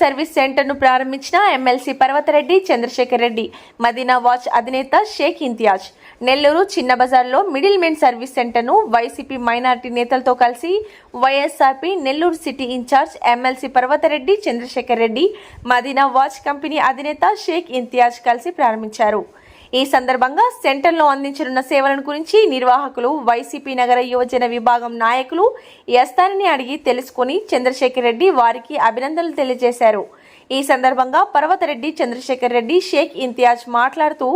Service సెంటర్ను ప్రారంభించిన MLC Parvathareddy Chandrasekhar Reddy Madina watch అధినేత షేక్ ఇంతియాజ్. నెల్లూరు చిన్న బజార్లో మిడిల్ మెన్ సర్వీస్ సెంటర్ను వైసీపీ మైనార్టీ నేతలతో కలిసి YSRP Nellore city incharge MLC Parvathareddy Chandrasekhar Reddy Madina watch company అధినేత షేక్ ఇంతియాజ్ కలిసి ప్రారంభించారు. ఈ సందర్భంగా సెంటర్లో అందించనున్న సేవలను గురించి నిర్వాహకులు వైసీపీ నగర యువజన విభాగం నాయకులు ఎస్తానని అడిగి తెలుసుకుని చంద్రశేఖర్ రెడ్డి వారికి అభినందనలు తెలియజేశారు. ఈ సందర్భంగా పర్వతరెడ్డి చంద్రశేఖర్ రెడ్డి షేక్ ఇంతియాజ్ మాట్లాడుతూ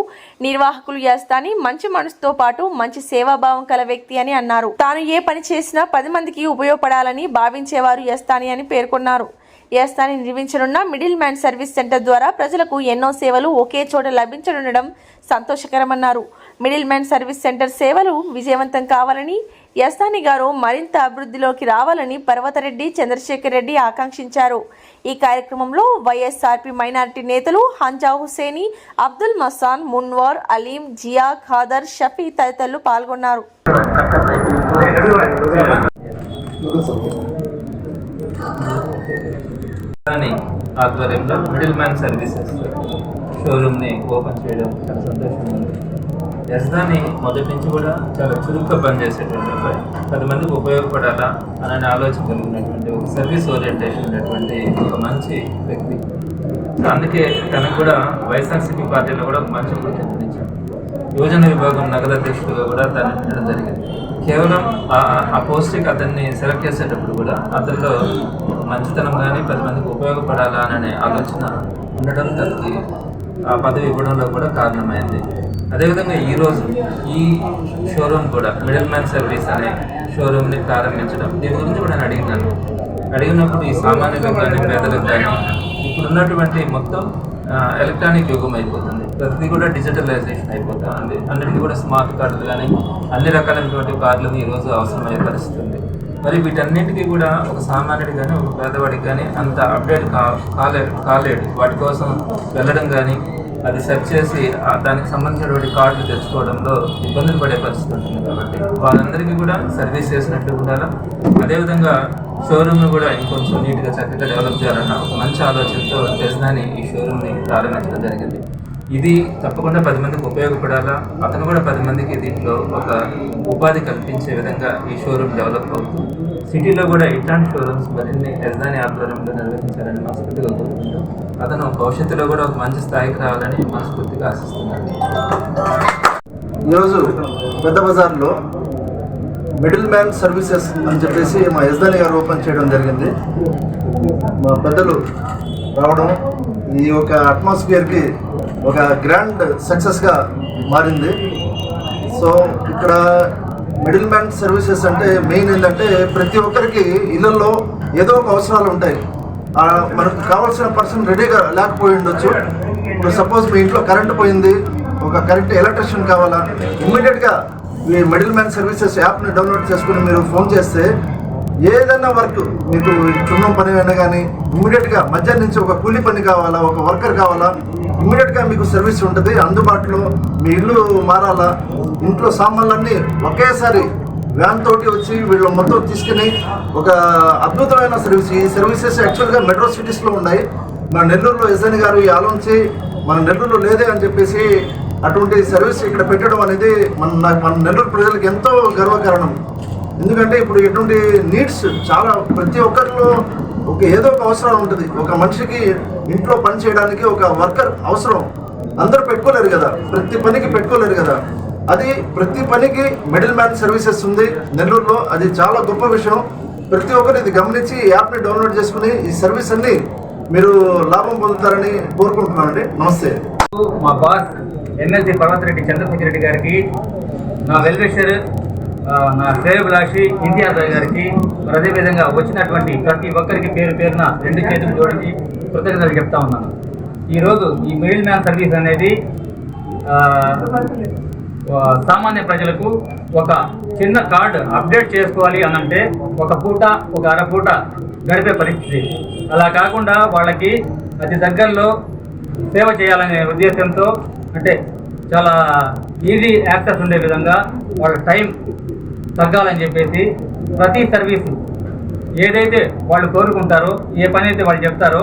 నిర్వాహకులు యస్తాని మంచి మనసుతో పాటు మంచి సేవాభావం కల వ్యక్తి అని అన్నారు. తాను ఏ పని చేసినా పది మందికి ఉపయోగపడాలని భావించేవారు యస్తాని అని పేర్కొన్నారు. యస్తాని నిర్మించనున్న మిడిల్ మ్యాన్ సర్వీస్ సెంటర్ ద్వారా ప్రజలకు ఎన్నో సేవలు ఒకే చోట లభించనుండడం సంతోషకరమన్నారు. మిడిల్ మ్యాన్ సర్వీస్ సెంటర్ సేవలు విజయవంతం కావాలని యస్తాని గారు మరింత అభివృద్ధిలోకి రావాలని పర్వతరెడ్డి చంద్రశేఖర్ రెడ్డి ఆకాంక్షించారు. ఈ కార్యక్రమంలో వైఎస్ఆర్పి మైనారిటీ నేతలు హంజా హుసేని అబ్దుల్ మసాన్ మున్వార్ అలీం జియా ఖాదర్ షఫీ తదితరులు పాల్గొన్నారు. ఆధ్వర్యంలో మిడిల్ మ్యాన్ సర్వీసెస్ షోరూమ్ని ఓపెన్ చేయడం చాలా సంతోషంగా ఉంది. యజ్దాని మొదటి నుంచి కూడా చాలా చురుగ్గా పనిచేసేటువంటి అబ్బాయి. పది మందికి ఉపయోగపడాలా అనే ఆలోచన కలిగినటువంటి ఒక సర్వీస్ ఓరియంటేషన్ ఉన్నటువంటి ఒక మంచి వ్యక్తి. అందుకే తనకు కూడా వైఎస్ఆర్సీపీ పార్టీలో కూడా మంచి గుర్తింపునిచ్చాడు యువజన విభాగం నగర అధ్యక్షుడిగా కూడా తను ఉండడం జరిగింది. కేవలం ఆ- ఆ పోస్ట్కి అతన్ని సెలెక్ట్ చేసేటప్పుడు కూడా అతనిలో మంచితనం కానీ పది మందికి ఉపయోగపడాలా అనే ఆలోచన ఉండడం తనకి ఆ పదవి ఇవ్వడంలో కూడా కారణమైంది. అదేవిధంగా ఈరోజు ఈ షోరూమ్ కూడా మిడిల్ మ్యాన్ సర్వీస్ అనే షోరూమ్ని ప్రారంభించడం దీని గురించి కూడా నేను అడిగినాను. అడిగినప్పుడు ఈ సామాన్యులకు కానీ పేదలకు కానీ ఇప్పుడు ఉన్నటువంటి మొత్తం ఎలక్ట్రానిక్ యుగం అయిపోతుంది. ప్రతిదీ కూడా డిజిటలైజేషన్ అయిపోతుంది అన్నిటికీ కూడా స్మార్ట్ కార్డులు కానీ అన్ని రకాలైనటువంటి కార్డులు ఈరోజు అవసరమయ్యే పరిస్థితి ఉంది. మరి వీటన్నిటికీ కూడా ఒక సామాన్యుడు కానీ ఒక పేదవాడికి కానీ అంత అప్డేట్ కా కాలేడు కాలేడు. వాటి కోసం వెళ్ళడం కానీ అది సెర్చ్ చేసి దానికి సంబంధించినటువంటి కార్డులు తెచ్చుకోవడంలో ఇబ్బందులు పడే పరిస్థితి ఉంటుంది కాబట్టి వాళ్ళందరికీ కూడా సర్వీస్ చేసినట్టు ఉండాలి? అదేవిధంగా షోరూమ్ను కూడా ఇంకొంచెం నీట్గా చక్కగా డెవలప్ చేయాలన్న ఒక మంచి ఆలోచనతో తెజ్దాని ఈ షోరూమ్ని ప్రారంభించడం జరిగింది. ఇది తప్పకుండా పది మందికి ఉపయోగపడాలా? అతను కూడా పది మందికి దీంట్లో ఒక ఉపాధి కల్పించే విధంగా ఈ షోరూమ్ డెవలప్ అవుతుంది. సిటీలో కూడా ఇట్లాంటి షోరూమ్స్ మరిన్ని యజమాని ఆధ్వర్యంలో నిర్వహించాలని మనస్ఫూర్తిగా కోరుకుంటాం అతను భవిష్యత్తులో కూడా ఒక మంచి స్థాయికి రావాలని మనస్ఫూర్తిగా ఆశిస్తున్నాను. ఈరోజు పెద్ద బజార్లో మిడిల్ మ్యాన్ సర్వీసెస్ అని చెప్పేసి మా యజదాని గారు ఓపెన్ చేయడం జరిగింది. మా పెద్దలు రావడం ఈ యొక్క అట్మాస్ఫియర్కి ఒక గ్రాండ్ సక్సెస్గా మారింది. సో ఇక్కడ మిడిల్ మ్యాన్ సర్వీసెస్ అంటే మెయిన్ ఏంటంటే ప్రతి ఒక్కరికి ఇళ్ళల్లో ఏదో ఒక అవసరాలు ఉంటాయి. మనకు కావాల్సిన పర్సన్ రెడీగా లేకపోయి ఉండొచ్చు. ఇప్పుడు సపోజ్ మీ ఇంట్లో కరెంట్ పోయింది. ఒక కరెంట్ ఎలక్ట్రిషియన్ కావాలా? ఇమ్మీడియట్గా ఈ మిడిల్ మ్యాన్ సర్వీసెస్ యాప్ని డౌన్లోడ్ చేసుకుని మీరు ఫోన్ చేస్తే ఏదైనా వర్క్ మీకు చున్నం పని అయినా కానీ ఇమ్మీడియట్గా మధ్యాహ్నం నుంచి ఒక కూలీ పని కావాలా ఒక వర్కర్ కావాలా ఇమ్మీడియట్గా మీకు సర్వీస్ ఉంటుంది. అందుబాటులో మీ ఇల్లు మారాలా? ఇంట్లో సామాన్లన్నీ ఒకేసారి వ్యాన్ తోటి వచ్చి వీళ్ళు మొత్తం తీసుకుని ఒక అద్భుతమైన సర్వీస్. ఈ సర్వీసెస్ యాక్చువల్గా మెట్రో సిటీస్లో ఉన్నాయి. మన నెల్లూరులో ఎస్ఎన్ గారు ఈ ఆలోచించి మన నెల్లూరులో లేదే అని చెప్పేసి అటువంటి సర్వీస్ ఇక్కడ పెట్టడం అనేది మన మన నెల్లూరు ప్రజలకు ఎంతో గర్వకారణం. ఎందుకంటే ఇప్పుడు ఎటువంటి నీడ్స్ చాలా ప్రతి ఒక్కరిలో ఒక ఏదో ఒక అవసరం ఉంటుంది. ఒక మనిషికి ఇంట్లో పని చేయడానికి ఒక వర్కర్ అవసరం. అందరూ పెట్టుకోలేరు కదా. ప్రతి పనికి పెట్టుకోలేరు కదా. అది ప్రతి పనికి మిడిల్ మ్యాన్ సర్వీసెస్ ఉంది నెల్లూరులో. అది చాలా గొప్ప విషయం. ప్రతి ఒక్కరు ఇది గమనించి ఈ యాప్ని డౌన్లోడ్ చేసుకుని ఈ సర్వీస్ అన్ని మీరు లాభం పొందుతారని కోరుకుంటున్నామండి నమస్తే. మా బాస్ ఎమ్మెల్సీ పర్వతరెడ్డి చంద్రశేఖర్ రెడ్డి గారికి నా వెల్విషర్ నా నా శ్రేయభిలాషి ఇంతియాజ్ గారికి మరి అదేవిధంగా వచ్చినటువంటి ప్రతి ఒక్కరికి పేరు పేరున రెండు చేతులు చూడండి కృతజ్ఞతలు చెప్తా ఉన్నాను. ఈరోజు ఈ మిడిల్ మ్యాన్ సర్వీస్ అనేది సామాన్య ప్రజలకు ఒక చిన్న కార్డు అప్డేట్ చేసుకోవాలి అనంటే ఒక పూట ఒక అరపూట గడిపే పరిస్థితి. అలా కాకుండా వాళ్ళకి అతి దగ్గరలో సేవ చేయాలనే ఉద్దేశంతో అంటే చాలా ఈజీ యాక్సెస్ ఉండే విధంగా వాళ్ళ టైం తగ్గాలని చెప్పేసి ప్రతి సర్వీసు ఏదైతే వాళ్ళు కోరుకుంటారో ఏ పని అయితే వాళ్ళు చెప్తారో